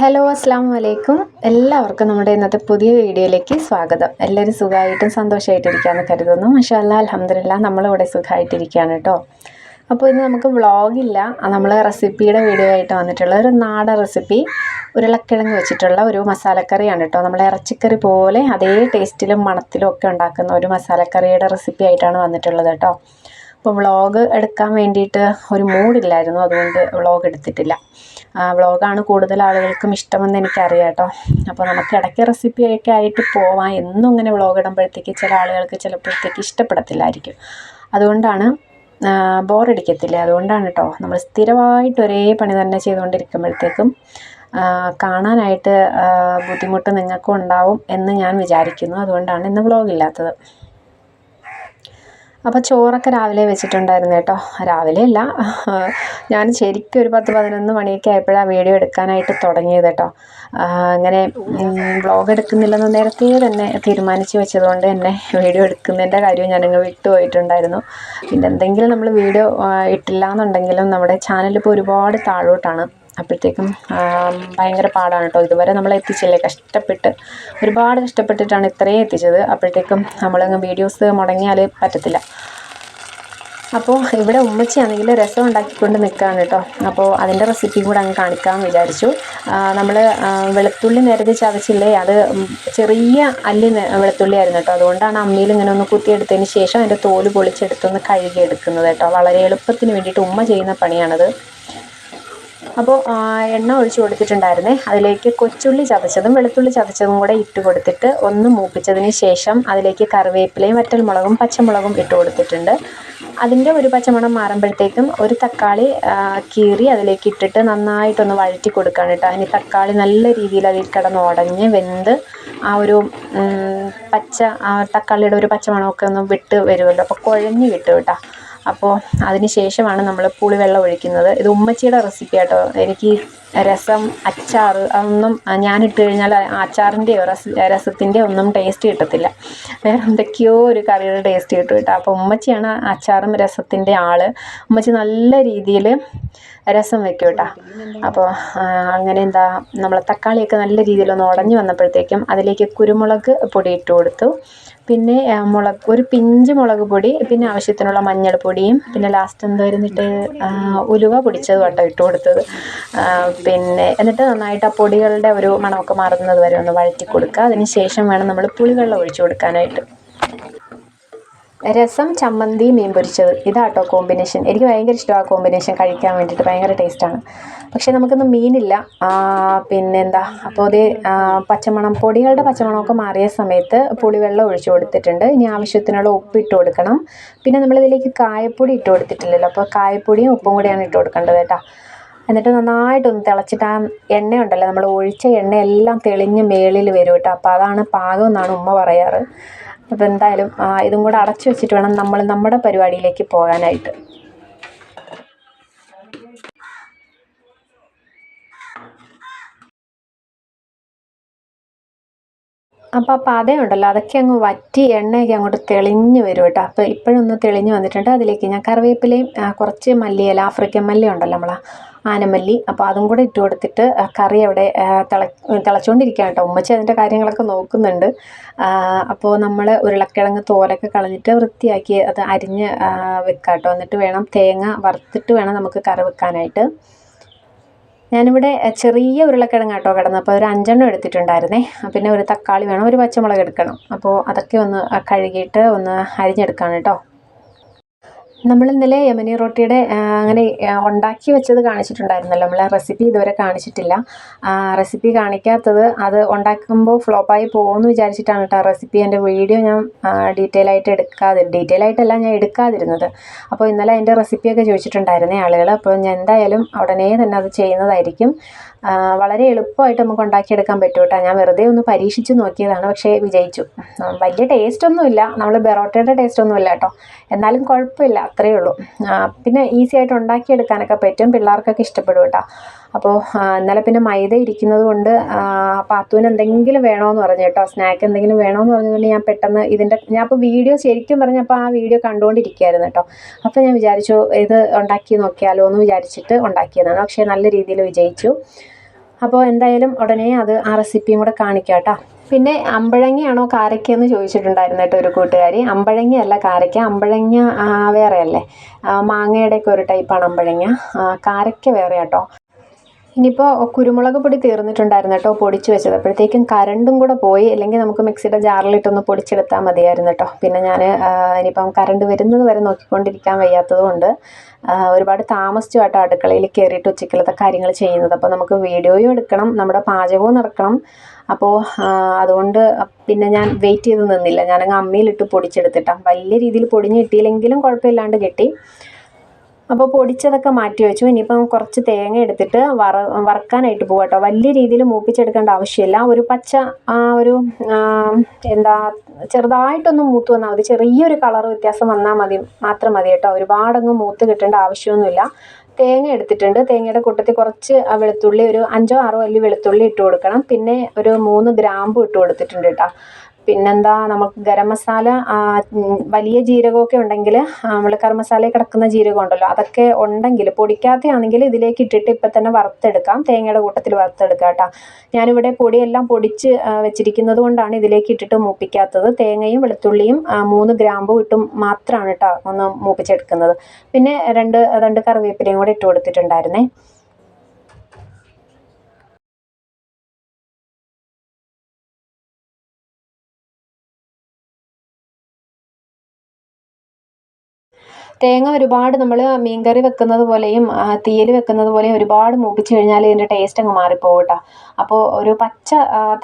Hello അസ്സാം വലൈക്കും എല്ലാവർക്കും നമ്മുടെ ഇന്നത്തെ പുതിയ വീഡിയോയിലേക്ക് സ്വാഗതം. എല്ലാവരും സുഖമായിട്ടും സന്തോഷമായിട്ടിരിക്കുകയെന്ന് കരുതുന്നു. പക്ഷേ അല്ല അലഹമില്ല നമ്മളിവിടെ സുഖമായിട്ടിരിക്കുകയാണ് കേട്ടോ. അപ്പോൾ ഇന്ന് നമുക്ക് വ്ളോഗില്ല നമ്മൾ റെസിപ്പിയുടെ വീഡിയോ ആയിട്ട് വന്നിട്ടുള്ള ഒരു നാടൻ റെസിപ്പി ഉരുളക്കിഴങ്ങ് വെച്ചിട്ടുള്ള ഒരു മസാലക്കറിയാണ് കേട്ടോ. നമ്മൾ ഇറച്ചിക്കറി പോലെ അതേ ടേസ്റ്റിലും മണത്തിലും ഒക്കെ ഉണ്ടാക്കുന്ന ഒരു മസാലക്കറിയുടെ റെസിപ്പി ആയിട്ടാണ് വന്നിട്ടുള്ളത് കേട്ടോ. അപ്പോൾ വ്ളോഗ് എടുക്കാൻ വേണ്ടിയിട്ട് ഒരു മൂഡില്ലായിരുന്നു അതുകൊണ്ട് വ്ളോഗ് എടുത്തിട്ടില്ല. വ്ളോഗാണ് കൂടുതൽ ആളുകൾക്കും ഇഷ്ടമെന്ന് എനിക്കറിയാം കേട്ടോ. അപ്പോൾ നമുക്ക് ഇടയ്ക്ക് റെസിപ്പിയൊക്കെ ആയിട്ട് പോവാം. എന്നും ഇങ്ങനെ വ്ളോഗ് ഇടുമ്പോഴത്തേക്ക് ചില ആളുകൾക്ക് ചിലപ്പോഴത്തേക്ക് ഇഷ്ടപ്പെടത്തില്ലായിരിക്കും. അതുകൊണ്ടാണ് ബോറടിക്കത്തില്ല അതുകൊണ്ടാണ് കേട്ടോ. നമ്മൾ സ്ഥിരമായിട്ട് ഒരേ പണി തന്നെ ചെയ്തുകൊണ്ടിരിക്കുമ്പോഴത്തേക്കും കാണാനായിട്ട് ബുദ്ധിമുട്ട് നിങ്ങൾക്കും ഉണ്ടാവും എന്ന് ഞാൻ വിചാരിക്കുന്നു. അതുകൊണ്ടാണ് ഇന്ന് വ്ളോഗ് ഇല്ലാത്തത്. അപ്പോൾ ചോറൊക്കെ രാവിലെ വെച്ചിട്ടുണ്ടായിരുന്നു കേട്ടോ. രാവിലെ അല്ല. ഞാൻ ശരിക്കും ഒരു പത്ത് പതിനൊന്ന് മണിയൊക്കെ ആയപ്പോഴാണ് വീഡിയോ എടുക്കാനായിട്ട് തുടങ്ങിയത് കേട്ടോ. അങ്ങനെ വ്ളോഗ് എടുക്കുന്നില്ലെന്ന് നേരത്തെ തന്നെ തീരുമാനിച്ച് വെച്ചതുകൊണ്ട് തന്നെ വീഡിയോ എടുക്കുന്നതിന്റെ കാര്യം ഞാനങ്ങ് വിട്ടുപോയിട്ടുണ്ടായിരുന്നു പിന്നെ എന്തെങ്കിലും നമ്മൾ വീഡിയോ ഇട്ടില്ല എന്നുണ്ടെങ്കിലും നമ്മുടെ ചാനലിപ്പോൾ ഒരുപാട് താഴോട്ടാണ്. അപ്പോഴത്തേക്കും ഭയങ്കര പാടാണ് കേട്ടോ. ഇതുവരെ നമ്മൾ എത്തിച്ചില്ലേ? കഷ്ടപ്പെട്ട് ഒരുപാട് കഷ്ടപ്പെട്ടിട്ടാണ് ഇത്രയും എത്തിച്ചത്. അപ്പോഴത്തേക്കും നമ്മളങ്ങ് വീഡിയോസ് മുടങ്ങിയാൽ പറ്റത്തില്ല. അപ്പോൾ ഇവിടെ ഉമ്മച്ചിയാണെങ്കിൽ രസം ഉണ്ടാക്കിക്കൊണ്ട് നിൽക്കുകയാണ് കേട്ടോ. അപ്പോൾ അതിന്റെ റെസിപ്പിയും കൂടെ അങ്ങ് കാണിക്കാമെന്ന് വിചാരിച്ചു. നമ്മൾ വെളുത്തുള്ളി നേരത്തെ ചതച്ചില്ലേ? അത് ചെറിയ അല്ലി വെളുത്തുള്ളി ആയിരുന്നു കേട്ടോ. അതുകൊണ്ടാണ് അമ്മിയിൽ ഇങ്ങനെ ഒന്ന് കുത്തിയെടുത്തതിന് ശേഷം അതിന്റെ തോൽ പൊളിച്ചെടുത്തൊന്ന് കഴുകിയെടുക്കുന്നത് കേട്ടോ. വളരെ എളുപ്പത്തിന് വേണ്ടിയിട്ട് ഉമ്മ ചെയ്യുന്ന പണിയാണത്. അപ്പോൾ എണ്ണ ഒഴിച്ച് കൊടുത്തിട്ടുണ്ടായിരുന്നേ. അതിലേക്ക് കൊച്ചുള്ളി ചതച്ചതും വെളുത്തുള്ളി ചതച്ചതും കൂടെ ഇട്ട് കൊടുത്തിട്ട് ഒന്ന് മൂപ്പിച്ചതിന് ശേഷം അതിലേക്ക് കറിവേപ്പിലയും വറ്റൽമുളകും പച്ചമുളകും ഇട്ട് കൊടുത്തിട്ടുണ്ട്. അതിന്റെ ഒരു പച്ചമണം മാറുമ്പോഴത്തേക്കും ഒരു തക്കാളി കീറി അതിലേക്ക് ഇട്ടിട്ട് നന്നായിട്ടൊന്ന് വഴറ്റി കൊടുക്കുകയാണ് കേട്ടോ. അതിന് തക്കാളി നല്ല രീതിയിൽ അതിൽ കിടന്ന് ഉടഞ്ഞ് വെന്ത് ആ ഒരു പച്ച തക്കാളിയുടെ ഒരു പച്ചമണമൊക്കെ ഒന്ന് വിട്ട് വരുമല്ലോ. അപ്പോൾ കുഴഞ്ഞ് കിട്ടും കേട്ടോ. അപ്പോൾ അതിന് ശേഷമാണ് നമ്മൾ പുളിവെള്ളം ഒഴിക്കുന്നത്. ഇത് ഉമ്മച്ചിയുടെ റെസിപ്പി ആട്ടോ. എനിക്ക് രസം അച്ചാർ അതൊന്നും ഞാനിട്ട് കഴിഞ്ഞാൽ അച്ചാറിന്റെയോ രസ രസത്തിന്റെയോ ഒന്നും ടേസ്റ്റ് കിട്ടത്തില്ല. വേറെ എന്തൊക്കെയോ ഒരു കറിയുടെ ടേസ്റ്റ് കിട്ടും കേട്ടോ. അപ്പോൾ ഉമ്മച്ചിയാണ് അച്ചാറും രസത്തിന്റെ ആൾ ഉമ്മച്ചി നല്ല രീതിയിൽ രസം വെക്കും കേട്ടോ. അപ്പോൾ അങ്ങനെ എന്താ നമ്മൾ തക്കാളിയൊക്കെ നല്ല രീതിയിലൊന്ന് ഉടഞ്ഞു വന്നപ്പോഴത്തേക്കും അതിലേക്ക് കുരുമുളക് പൊടി ഇട്ട് കൊടുത്തു. പിന്നെ മുളക് ഒരു പിഞ്ച് മുളക് പൊടി പിന്നെ ആവശ്യത്തിനുള്ള മഞ്ഞൾപ്പൊടിയും പിന്നെ ലാസ്റ്റ് എന്തായിരുന്നിട്ട് ഉലുവ പൊടിച്ചത് കേട്ടോ ഇട്ട് കൊടുത്തത്. പിന്നെ എന്നിട്ട് നന്നായിട്ട് ആ പൊടികളുടെ ഒരു മണമൊക്കെ മാറുന്നത് വരെ ഒന്ന് വഴറ്റി കൊടുക്കുക. അതിന് ശേഷം വേണം നമ്മൾ പുളിവെള്ളം ഒഴിച്ച് കൊടുക്കാനായിട്ട്. രസം ചമ്മന്തി മീൻ പൊരിച്ചത്. ഇതാട്ടോ കോമ്പിനേഷൻ എനിക്ക് ഭയങ്കര ആ കോമ്പിനേഷൻ കഴിക്കാൻ വേണ്ടിയിട്ട്. ഭയങ്കര ടേസ്റ്റാണ് പക്ഷേ നമുക്കൊന്നും മീനില്ല. പിന്നെന്താ? അപ്പോൾ അത് പച്ചമണം പൊടികളുടെ പച്ചമണമൊക്കെ മാറിയ സമയത്ത് പുളിവെള്ളം ഒഴിച്ചു കൊടുത്തിട്ടുണ്ട്. ഇനി ആവശ്യത്തിനുള്ള ഉപ്പ് ഇട്ട് കൊടുക്കണം. പിന്നെ നമ്മളിതിലേക്ക് കായപ്പൊടി ഇട്ട് കൊടുത്തിട്ടില്ലല്ലോ. അപ്പോൾ കായപ്പൊടിയും ഉപ്പും കൂടിയാണ് ഇട്ട് കൊടുക്കേണ്ടത് കേട്ടോ. എന്നിട്ട് നന്നായിട്ടൊന്ന് തിളച്ചിട്ട് ആ എണ്ണയുണ്ടല്ലോ. നമ്മൾ ഒഴിച്ച എണ്ണയെല്ലാം തെളിഞ്ഞ് മേളിൽ വരും കേട്ടോ. അപ്പോൾ അതാണ് പാകം എന്നാണ് ഉമ്മ പറയാറ്. അപ്പോൾ എന്തായാലും ഇതും കൂടെ അടച്ചു വെച്ചിട്ട് വേണം നമ്മൾ നമ്മുടെ പരിപാടിയിലേക്ക് പോകാനായിട്ട്. അപ്പോൾ ആ പതയുണ്ടല്ലോ അതൊക്കെ അങ്ങ് വറ്റി എണ്ണയൊക്കെ അങ്ങോട്ട് തെളിഞ്ഞ് വരും കേട്ടോ. അപ്പോൾ ഇപ്പോഴൊന്ന് തെളിഞ്ഞ് വന്നിട്ടുണ്ട്. അതിലേക്ക് ഞാൻ കറിവേപ്പിലയും കുറച്ച് മല്ലിയില ആഫ്രിക്കൻ മല്ലി ഉണ്ടല്ലോ നമ്മളാ ആനമല്ലി. അപ്പോൾ അതും കൂടെ ഇട്ട് കൊടുത്തിട്ട് കറി അവിടെ തിള തിളച്ചുകൊണ്ടിരിക്കുകയാണ് കേട്ടോ. ഉമ്മച്ചി അതിന്റെ കാര്യങ്ങളൊക്കെ നോക്കുന്നുണ്ട്. അപ്പോൾ നമ്മൾ ഉരുളക്കിഴങ്ങ് തോലൊക്കെ കളഞ്ഞിട്ട് വൃത്തിയാക്കി അത് അരിഞ്ഞ് വെക്കാം കേട്ടോ എന്നിട്ട് വേണം തേങ്ങ വറുത്തിട്ട് വേണം നമുക്ക് കറി വെക്കാനായിട്ട്. ഞാനിവിടെ ചെറിയ ഉരുളക്കിഴങ്ങ് കേട്ടോ കിടന്നത് അപ്പോൾ ഒരു അഞ്ചെണ്ണം എടുത്തിട്ടുണ്ടായിരുന്നേ. പിന്നെ ഒരു തക്കാളി വേണം ഒരു പച്ചമുളക് എടുക്കണം. അപ്പോൾ അതൊക്കെ ഒന്ന് കഴുകിയിട്ട് ഒന്ന് അരിഞ്ഞെടുക്കാണ് കേട്ടോ. നമ്മൾ ഇന്നലെ യമനി റൊട്ടിയുടെ അങ്ങനെ ഉണ്ടാക്കി വെച്ചത് കാണിച്ചിട്ടുണ്ടായിരുന്നല്ലോ. നമ്മൾ റെസിപ്പി ഇതുവരെ കാണിച്ചിട്ടില്ല. റെസിപ്പി കാണിക്കാത്തത് അത് ഉണ്ടാക്കുമ്പോൾ ഫ്ലോപ്പായി പോകുമെന്ന് വിചാരിച്ചിട്ടാണ് കേട്ടോ റെസിപ്പി എന്റെ വീഡിയോ ഞാൻ ഡീറ്റെയിൽ ആയിട്ട് എടുക്കാതെ ഡീറ്റെയിൽ ആയിട്ടല്ല ഞാൻ എടുക്കാതിരുന്നത്. അപ്പോൾ ഇന്നലെ അതിന്റെ റെസിപ്പിയൊക്കെ ചോദിച്ചിട്ടുണ്ടായിരുന്നേ ആളുകൾ അപ്പോൾ ഞാൻ എന്തായാലും ഉടനെ തന്നെ അത് ചെയ്യുന്നതായിരിക്കും. വളരെ എളുപ്പമായിട്ട് നമുക്ക് ഉണ്ടാക്കിയെടുക്കാൻ പറ്റും കേട്ടോ ഞാൻ വെറുതെ ഒന്ന് പരീക്ഷിച്ച് നോക്കിയതാണ് പക്ഷേ വിജയിച്ചു. വലിയ ടേസ്റ്റ് ഒന്നുമില്ല. നമ്മൾ ബെറോട്ടയുടെ ടേസ്റ്റ് ഒന്നുമില്ല കേട്ടോ എന്നാലും കുഴപ്പമില്ല. അത്രയേ ഉള്ളൂ. പിന്നെ ഈസി ആയിട്ട് ഉണ്ടാക്കിയെടുക്കാനൊക്കെ പറ്റും. പിള്ളേർക്കൊക്കെ ഇഷ്ടപ്പെടും കേട്ടോ. അപ്പോൾ ഇന്നലെ പിന്നെ മൈദ ഇരിക്കുന്നത് കൊണ്ട് പാത്തുവിന് എന്തെങ്കിലും വേണമെന്ന് പറഞ്ഞു കേട്ടോ. സ്നാക്ക് എന്തെങ്കിലും വേണമെന്ന് പറഞ്ഞതുകൊണ്ട് ഞാൻ പെട്ടെന്ന് ഇതിന്റെ ഞാൻ അപ്പോൾ വീഡിയോ ശരിക്കും പറഞ്ഞപ്പോൾ ആ വീഡിയോ കണ്ടുകൊണ്ടിരിക്കുകയായിരുന്നു കേട്ടോ. അപ്പോൾ ഞാൻ വിചാരിച്ചു ഇത് ഉണ്ടാക്കി നോക്കിയാലോ എന്ന് വിചാരിച്ചിട്ട് ഉണ്ടാക്കിയതാണ്. പക്ഷേ നല്ല രീതിയിൽ വിജയിച്ചു. അപ്പോൾ എന്തായാലും ഉടനെ അത് ആ റെസിപ്പിയും കൂടെ കാണിക്കാം കേട്ടോ. പിന്നെ അമ്പഴങ്ങയാണോ കാരയ്ക്കയെന്ന് ചോദിച്ചിട്ടുണ്ടായിരുന്നു കേട്ടോ ഒരു കൂട്ടുകാരി. അമ്പഴങ്ങയല്ല കാരയ്ക്ക അമ്പഴങ്ങ വേറെയല്ലേ? മാങ്ങയുടെ മാങ്ങയുടെയൊക്കെ ഒരു ടൈപ്പാണ് അമ്പഴങ്ങ. കാരയ്ക്ക വേറെ കേട്ടോ. ഇനിയിപ്പോൾ കുരുമുളക് പൊടി തീർന്നിട്ടുണ്ടായിരുന്നു കേട്ടോ പൊടിച്ച് വെച്ചത്. അപ്പോഴത്തേക്കും കരണ്ടും കൂടെ പോയി. അല്ലെങ്കിൽ നമുക്ക് മിക്സിയുടെ ജാറിലിട്ടൊന്ന് പൊടിച്ചെടുത്താൽ മതിയായിരുന്നു കേട്ടോ. പിന്നെ ഞാൻ ഇനിയിപ്പം കരണ്ട് വരുന്നത് വരെ നോക്കിക്കൊണ്ടിരിക്കാൻ വയ്യാത്തത് കൊണ്ട് ഒരുപാട് താമസിച്ചു കേട്ടോ അടുക്കളയിൽ കയറിയിട്ട് ഉച്ചക്കലത്തെ കാര്യങ്ങൾ ചെയ്യുന്നത്. അപ്പോൾ നമുക്ക് വീഡിയോയും എടുക്കണം നമ്മുടെ പാചകവും നടക്കണം. അപ്പോൾ അതുകൊണ്ട് പിന്നെ ഞാൻ വെയിറ്റ് ചെയ്ത് നിന്നില്ല. ഞാനങ്ങ് അമ്മയിലിട്ട് പൊടിച്ചെടുത്തിട്ടാണ് വലിയ രീതിയിൽ പൊടിഞ്ഞ് കിട്ടിയില്ലെങ്കിലും കുഴപ്പമില്ലാണ്ട് കിട്ടി. അപ്പോൾ പൊടിച്ചതൊക്കെ മാറ്റി വെച്ചു. ഇനിയിപ്പം കുറച്ച് തേങ്ങ എടുത്തിട്ട് വറ വറക്കാനായിട്ട് പോകട്ടോ കേട്ടോ വലിയ രീതിയിൽ മൂപ്പിച്ചെടുക്കേണ്ട ആവശ്യമില്ല. ഒരു പച്ച ഒരു എന്താ ചെറുതായിട്ടൊന്ന് മൂത്ത് വന്നാൽ മതി. ചെറിയൊരു കളർ വ്യത്യാസം വന്നാൽ മതി മാത്രം മതി കേട്ടോ. ഒരുപാടങ്ങ് മൂത്ത് കിട്ടേണ്ട ആവശ്യമൊന്നുമില്ല. തേങ്ങ എടുത്തിട്ടുണ്ട്. തേങ്ങയുടെ കൂട്ടത്തിൽ കുറച്ച് വെളുത്തുള്ളി ഒരു അഞ്ചോ ആറോ അല്ലി വെളുത്തുള്ളി ഇട്ട് കൊടുക്കണം. പിന്നെ ഒരു മൂന്ന് ഗ്രാമ്പു ഇട്ട് കൊടുത്തിട്ടുണ്ട് കേട്ടോ പിന്നെന്താ നമുക്ക് ഗരം മസാല വലിയ ജീരകമൊക്കെ ഉണ്ടെങ്കിൽ നമ്മൾ കറി മസാലയിൽ കിടക്കുന്ന ജീരകം ഉണ്ടല്ലോ അതൊക്കെ ഉണ്ടെങ്കിൽ പൊടിക്കാത്തയാണെങ്കിൽ ഇതിലേക്ക് ഇട്ടിട്ട് ഇപ്പം തന്നെ വറുത്തെടുക്കാം തേങ്ങയുടെ കൂട്ടത്തിൽ വറുത്തെടുക്കാം കേട്ടോ. ഞാനിവിടെ പൊടിയെല്ലാം പൊടിച്ച് വെച്ചിരിക്കുന്നത് കൊണ്ടാണ് ഇതിലേക്ക് ഇട്ടിട്ട് മൂപ്പിക്കാത്തത്. തേങ്ങയും വെളുത്തുള്ളിയും മൂന്ന് ഗ്രാമ്പും ഇട്ടും മാത്രമാണ് കേട്ടോ ഒന്ന് മൂപ്പിച്ചെടുക്കുന്നത്. പിന്നെ രണ്ട് രണ്ട് കറിവേപ്പിലയും കൂടെ ഇട്ട് കൊടുത്തിട്ടുണ്ടായിരുന്നേ. തേങ്ങ ഒരുപാട് നമ്മൾ മീൻകറി വെക്കുന്നത് പോലെയും തീയൽ വെക്കുന്നത് പോലെയും ഒരുപാട് മൂപ്പിച്ച് കഴിഞ്ഞാൽ ഇതിന്റെ ടേസ്റ്റ് അങ്ങ് മാറിപ്പോകും കേട്ടോ അപ്പോൾ ഒരു പച്ച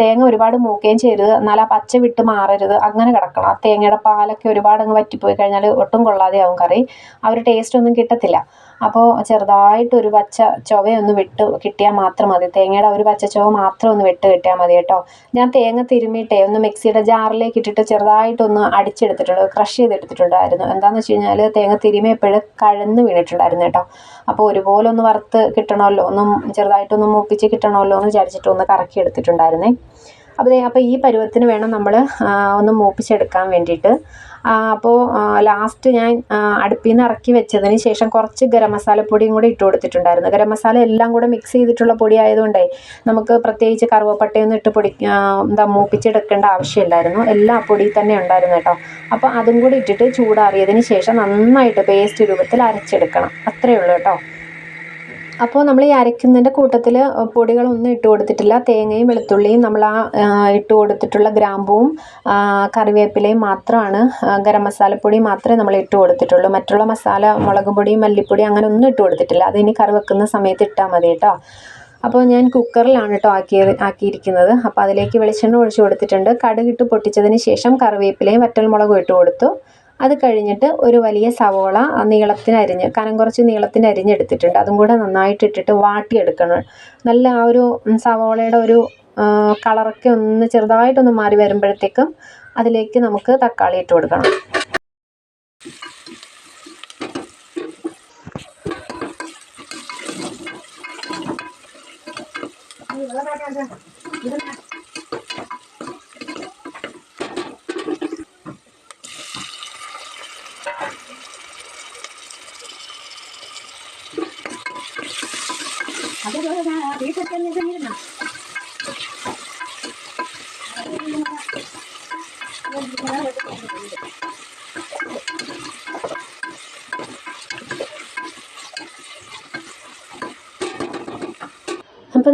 തേങ്ങ ഒരുപാട് മൂക്കുകയും ചെയ്യരുത്. എന്നാൽ ആ പച്ച വിട്ട് മാറരുത്. അങ്ങനെ കിടക്കണം. ആ തേങ്ങയുടെ പാലൊക്കെ ഒരുപാട് അങ്ങ് വറ്റിപ്പോയി കഴിഞ്ഞാൽ ഒട്ടും കൊള്ളാതെയാവും കറി. ആ ഒരു ടേസ്റ്റ് ഒന്നും കിട്ടത്തില്ല. അപ്പോൾ ചെറുതായിട്ട് ഒരു പച്ച ചൊവയൊന്ന് വിട്ട് കിട്ടിയാൽ മാത്രം മതി. തേങ്ങയുടെ ഒരു പച്ച ചുവ മാത്രം ഒന്ന് വിട്ട് കിട്ടിയാൽ മതി കേട്ടോ. ഞാൻ തേങ്ങ തിരുമ്മിയിട്ടേ ഒന്ന് മിക്സിയുടെ ജാറിലേക്ക് ഇട്ടിട്ട് ചെറുതായിട്ടൊന്ന് അടിച്ചെടുത്തിട്ടുണ്ട് ക്രഷ് ചെയ്തെടുത്തിട്ടുണ്ടായിരുന്നു. എന്താണെന്ന് വെച്ച് കഴിഞ്ഞാൽ തേങ്ങ തിരുമിയപ്പോഴ് കഴന്ന് വീണിട്ടുണ്ടായിരുന്നു കേട്ടോ. അപ്പോൾ ഒരുപോലെ ഒന്ന് വറുത്ത് കിട്ടണമല്ലോ ഒന്നും ചെറുതായിട്ടൊന്ന് മൂപ്പിച്ച് കിട്ടണമല്ലോ എന്ന് വിചാരിച്ചിട്ട് ഒന്ന് കറക്കി എടുത്തിട്ടുണ്ടായിരുന്നേ. അപ്പോൾ അപ്പോൾ ഈ പരുവത്തിന് വേണം നമ്മൾ ഒന്ന് മൂപ്പിച്ചെടുക്കാൻ വേണ്ടിയിട്ട്. അപ്പോൾ ലാസ്റ്റ് ഞാൻ അടുപ്പിൽ നിന്ന് ഇറക്കി വെച്ചതിന് ശേഷം കുറച്ച് ഗരം മസാലപ്പൊടിയും കൂടി ഇട്ട് കൊടുത്തിട്ടുണ്ടായിരുന്നു. ഗരം മസാല എല്ലാം കൂടെ മിക്സ് ചെയ്തിട്ടുള്ള പൊടി ആയതുകൊണ്ടേ നമുക്ക് പ്രത്യേകിച്ച് കറുവപ്പട്ടയൊന്നും ഇട്ട് പൊടി എന്താ മൂപ്പിച്ചെടുക്കേണ്ട ആവശ്യമില്ലായിരുന്നു. എല്ലാ പൊടി തന്നെ ഉണ്ടായിരുന്നു കേട്ടോ. അപ്പോൾ അതും കൂടി ഇട്ടിട്ട് ചൂടാറിയതിന് ശേഷം നന്നായിട്ട് പേസ്റ്റ് രൂപത്തിൽ അരച്ചെടുക്കണം. അത്രയേ ഉള്ളൂ കേട്ടോ. അപ്പോൾ നമ്മൾ ഈ അരയ്ക്കുന്നതിന്റെ കൂട്ടത്തിൽ പൊടികളൊന്നും ഇട്ട് കൊടുത്തിട്ടില്ല. തേങ്ങയും വെളുത്തുള്ളിയും നമ്മൾ ആ ഇട്ട് കൊടുത്തിട്ടുള്ള ഗ്രാമ്പുവും കറിവേപ്പിലയും മാത്രമാണ് ഗരം മസാലപ്പൊടി മാത്രമേ നമ്മൾ ഇട്ട് കൊടുത്തിട്ടുള്ളൂ. മറ്റുള്ള മസാല മുളക് പൊടി മല്ലിപ്പൊടി അങ്ങനെ ഒന്നും ഇട്ട് കൊടുത്തിട്ടില്ല. അത് ഇനി കറി വെക്കുന്ന സമയത്ത് ഇട്ടാൽ മതി കേട്ടോ. അപ്പോൾ ഞാൻ കുക്കറിലാണ് കേട്ടോ ആക്കിയത് ആക്കിയിരിക്കുന്നത്. അപ്പോൾ അതിലേക്ക് വെളിച്ചെണ്ണ ഒഴിച്ചു കൊടുത്തിട്ടുണ്ട്. കടുകിട്ട് പൊട്ടിച്ചതിന് ശേഷം കറിവേപ്പിലയും വറ്റൽമുളകും ഇട്ട് കൊടുത്തു. അത് കഴിഞ്ഞിട്ട് ഒരു വലിയ സവോള നീളത്തിന് അരിഞ്ഞ് കനം കുറച്ച് നീളത്തിന് അരിഞ്ഞെടുത്തിട്ടുണ്ട്. അതും കൂടെ നന്നായിട്ട് ഇട്ടിട്ട് വാട്ടിയെടുക്കണം. നല്ല ആ ഒരു സവോളയുടെ ഒരു കളറൊക്കെ ഒന്ന് ചെറുതായിട്ടൊന്ന് മാറി വരുമ്പോഴത്തേക്കും അതിലേക്ക് നമുക്ക് തക്കാളി ഇട്ട് കൊടുക്കണം. അപ്പോൾ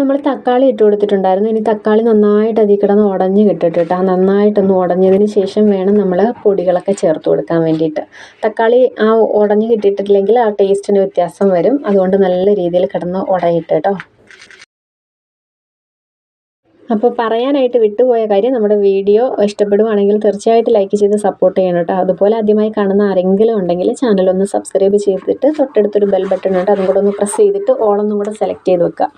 നമ്മൾ തക്കാളി ഇട്ട് കൊടുത്തിട്ടുണ്ടായിരുന്നു. ഇനി തക്കാളി നന്നായിട്ട് അതിൽ കിടന്ന് ഉടഞ്ഞ് കിട്ടട്ടെ കേട്ടോ. നന്നായിട്ടൊന്ന് ഉടഞ്ഞതിന് ശേഷം വേണം നമ്മൾ പൊടികളൊക്കെ ചേർത്ത് കൊടുക്കാൻ വേണ്ടിയിട്ട്. തക്കാളി ആ ഉടഞ്ഞ് കിട്ടിയിട്ടില്ലെങ്കിൽ ആ ടേസ്റ്റിന് വ്യത്യാസം വരും. അതുകൊണ്ട് നല്ല രീതിയിൽ കിടന്ന് ഉടയിട്ട് കേട്ടോ. അപ്പോൾ പറയാനായിട്ട് വിട്ടുപോയ കാര്യം നമ്മുടെ വീഡിയോ ഇഷ്ടപ്പെടുവാണെങ്കിൽ തീർച്ചയായിട്ടും ലൈക്ക് ചെയ്ത് സപ്പോർട്ട് ചെയ്യണം കേട്ടോ. അതുപോലെ ആദ്യമായി കാണുന്ന ആരെങ്കിലും ഉണ്ടെങ്കിൽ ചാനൽ ഒന്ന് സബ്സ്ക്രൈബ് ചെയ്തിട്ട് തൊട്ടടുത്തൊരു ബെൽ ബട്ടൺ ഉണ്ട്. അതും കൂടെ ഒന്ന് പ്രസ് ചെയ്തിട്ട് ഓളൊന്നും കൂടെ സെലക്ട് ചെയ്ത് വെക്കുക.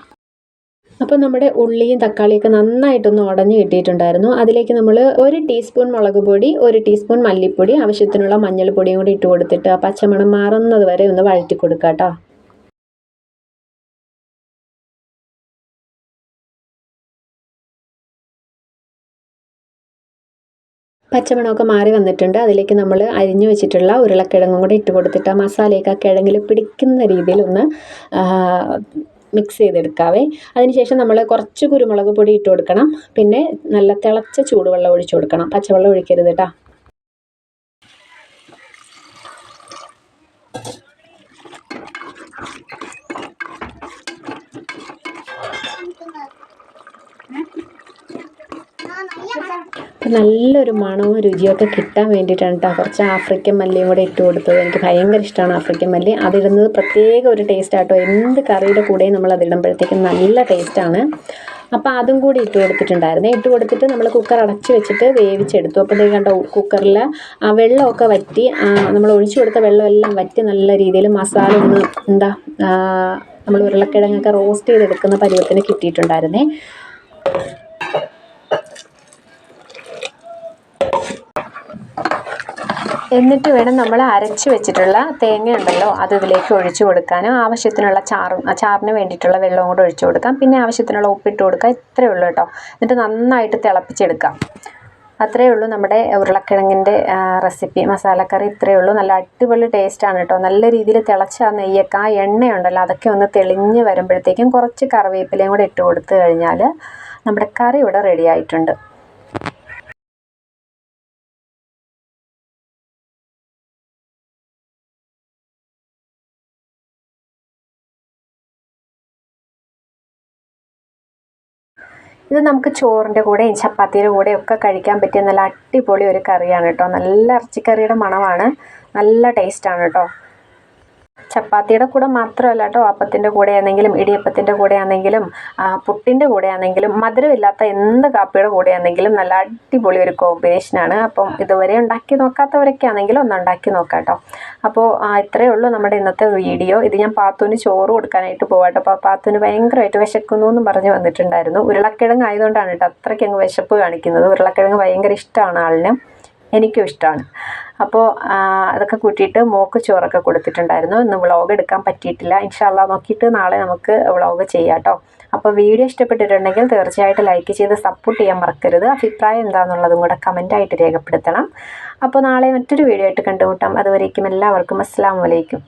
അപ്പോൾ നമ്മുടെ ഉള്ളിയും തക്കാളിയൊക്കെ നന്നായിട്ടൊന്ന് ഉടഞ്ഞു കിട്ടിയിട്ടുണ്ടായിരുന്നു. അതിലേക്ക് നമ്മൾ ഒരു ടീസ്പൂൺ മുളക് പൊടി ഒരു ടീസ്പൂൺ മല്ലിപ്പൊടി ആവശ്യത്തിനുള്ള മഞ്ഞൾപ്പൊടിയും കൂടി ഇട്ട് കൊടുത്തിട്ട് ആ പച്ചമണം മാറുന്നത് വരെ ഒന്ന് വഴറ്റി കൊടുക്കാം കേട്ടോ. പച്ചമണമൊക്കെ മാറി വന്നിട്ടുണ്ട്. അതിലേക്ക് നമ്മൾ അരിഞ്ഞു വെച്ചിട്ടുള്ള ഉരുളക്കിഴങ്ങും കൂടി ഇട്ട് കൊടുത്തിട്ട് ആ മസാലയൊക്കെ ആ കിഴങ്ങിൽ പിടിക്കുന്ന രീതിയിലൊന്ന് മിക്സ് ചെയ്തെടുക്കാവേ. അതിനുശേഷം നമ്മൾ കുറച്ച് കുരുമുളക് പൊടി ഇട്ട് കൊടുക്കണം. പിന്നെ നല്ല തിളച്ച ചൂടുവെള്ളം ഒഴിച്ചു കൊടുക്കണം. പച്ചവെള്ളം ഒഴിക്കരുത് കേട്ടോ. നല്ലൊരു മണവും രുചിയൊക്കെ കിട്ടാൻ വേണ്ടിയിട്ടാണ് കേട്ടോ കുറച്ച് ആഫ്രിക്കൻ മല്ലിയും കൂടെ ഇട്ട് കൊടുത്തത്. എനിക്ക് ഭയങ്കര ഇഷ്ടമാണ് ആഫ്രിക്കൻ മല്ലി. അതിടുന്നത് പ്രത്യേക ഒരു ടേസ്റ്റ് ആട്ടോ. എന്ത് കറിയുടെ കൂടെയും നമ്മൾ അതിടുമ്പോഴത്തേക്കും നല്ല ടേസ്റ്റാണ് അപ്പോൾ അതും കൂടി ഇട്ട് കൊടുത്തിട്ടുണ്ടായിരുന്നു. ഇട്ട് കൊടുത്തിട്ട് നമ്മൾ കുക്കർ അടച്ച് വെച്ചിട്ട് വേവിച്ചെടുത്തു. അപ്പോൾ ഇത് കണ്ടോ കുക്കറിൽ ആ വെള്ളമൊക്കെ വറ്റി നമ്മൾ ഒഴിച്ചു കൊടുത്ത വെള്ളമെല്ലാം വറ്റി നല്ല രീതിയിൽ മസാല ഒന്ന് എന്താ നമ്മൾ ഉരുളക്കിഴങ്ങൊക്കെ റോസ്റ്റ് ചെയ്തെടുക്കുന്ന പരുവത്തിന് കിട്ടിയിട്ടുണ്ടായിരുന്നേ. എന്നിട്ട് വേണം നമ്മൾ അരച്ച് വെച്ചിട്ടുള്ള തേങ്ങ ഉണ്ടല്ലോ അത് ഇതിലേക്ക് ഒഴിച്ചു കൊടുക്കാനും. ആവശ്യത്തിനുള്ള ചാറും ചാറിന് വേണ്ടിയിട്ടുള്ള വെള്ളവും കൂടെ ഒഴിച്ചു കൊടുക്കാം. പിന്നെ ആവശ്യത്തിനുള്ള ഉപ്പിട്ട് കൊടുക്കുക ഇത്രയേ ഉള്ളൂ കേട്ടോ. എന്നിട്ട് നന്നായിട്ട് തിളപ്പിച്ചെടുക്കാം. അത്രയേ ഉള്ളൂ നമ്മുടെ ഉരുളക്കിഴങ്ങിന്റെ റെസിപ്പി. മസാലക്കറി ഇത്രയേ ഉള്ളൂ. നല്ല അടിപൊളി ടേസ്റ്റാണ് കേട്ടോ. നല്ല രീതിയിൽ തിളച്ച ആ നെയ്യൊക്കെ ആ എണ്ണയുണ്ടല്ലോ അതൊക്കെ ഒന്ന് തെളിഞ്ഞ് വരുമ്പോഴത്തേക്കും കുറച്ച് കറിവേപ്പിലയും കൂടെ ഇട്ട് കൊടുത്തു കഴിഞ്ഞാൽ നമ്മുടെ കറി ഇവിടെ റെഡി ആയിട്ടുണ്ട്. ഇത് നമുക്ക് ചോറിന്റെ കൂടെയും ചപ്പാത്തിയുടെ കൂടെയും ഒക്കെ കഴിക്കാൻ പറ്റിയ നല്ല അടിപൊളി ഒരു കറിയാണ് കേട്ടോ. നല്ല ഇറച്ചിക്കറിയുടെ മണമാണ്. നല്ല ടേസ്റ്റാണ് കേട്ടോ. ചപ്പാത്തിയുടെ കൂടെ മാത്രമല്ല കേട്ടോ അപ്പത്തിന്റെ കൂടെ ആണെങ്കിലും ഇടിയപ്പത്തിന്റെ കൂടെ ആണെങ്കിലും പുട്ടിന്റെ കൂടെ ആണെങ്കിലും മധുരമില്ലാത്ത എന്ത് കാപ്പിയുടെ കൂടെ ആണെങ്കിലും നല്ല അടിപൊളി ഒരു കോമ്പിനേഷനാണ് അപ്പം ഇതുവരെ ഉണ്ടാക്കി നോക്കാത്തവരൊക്കെ ആണെങ്കിലും ഒന്ന് ഉണ്ടാക്കി നോക്കാം അപ്പോൾ ഇത്രയേ ഉള്ളൂ നമ്മുടെ ഇന്നത്തെ വീഡിയോ. ഇത് ഞാൻ പാത്തുവിന് ചോറ് കൊടുക്കാനായിട്ട് പോകാട്ടോ അപ്പോൾ പാത്തുവിന് ഭയങ്കരമായിട്ട് വിശക്കുന്നു എന്നും പറഞ്ഞ് വന്നിട്ടുണ്ടായിരുന്നു. ഉരുളക്കിഴങ്ങ് ആയതുകൊണ്ടാണ് കേട്ടോ അത്രയ്ക്ക് അങ്ങ് വിശപ്പ് കാണിക്കുന്നത്. ഉരുളക്കിഴങ്ങ് ഭയങ്കര ഇഷ്ടമാണ് ആളിന്. എനിക്കും ഇഷ്ടമാണ്. അപ്പോൾ അതൊക്കെ കൂട്ടിയിട്ട് മോക്ക് ചോറൊക്കെ കൊടുത്തിട്ടുണ്ടായിരുന്നു. ഇന്ന് വ്ളോഗ് എടുക്കാൻ പറ്റിയിട്ടില്ല. ഇൻഷാല്ല നോക്കിയിട്ട് നാളെ നമുക്ക് വ്ളോഗ് ചെയ്യാം കേട്ടോ അപ്പോൾ വീഡിയോ ഇഷ്ടപ്പെട്ടിട്ടുണ്ടെങ്കിൽ തീർച്ചയായിട്ടും ലൈക്ക് ചെയ്ത് സപ്പോർട്ട് ചെയ്യാൻ മറക്കരുത്. അഭിപ്രായം എന്താണെന്നുള്ളതും കൂടെ കമന്റായിട്ട് രേഖപ്പെടുത്തണം. അപ്പോൾ നാളെ മറ്റൊരു വീഡിയോ ആയിട്ട് കണ്ടുമുട്ടാം. അതുവരേക്കും എല്ലാവർക്കും അസ്സാം വലൈക്കും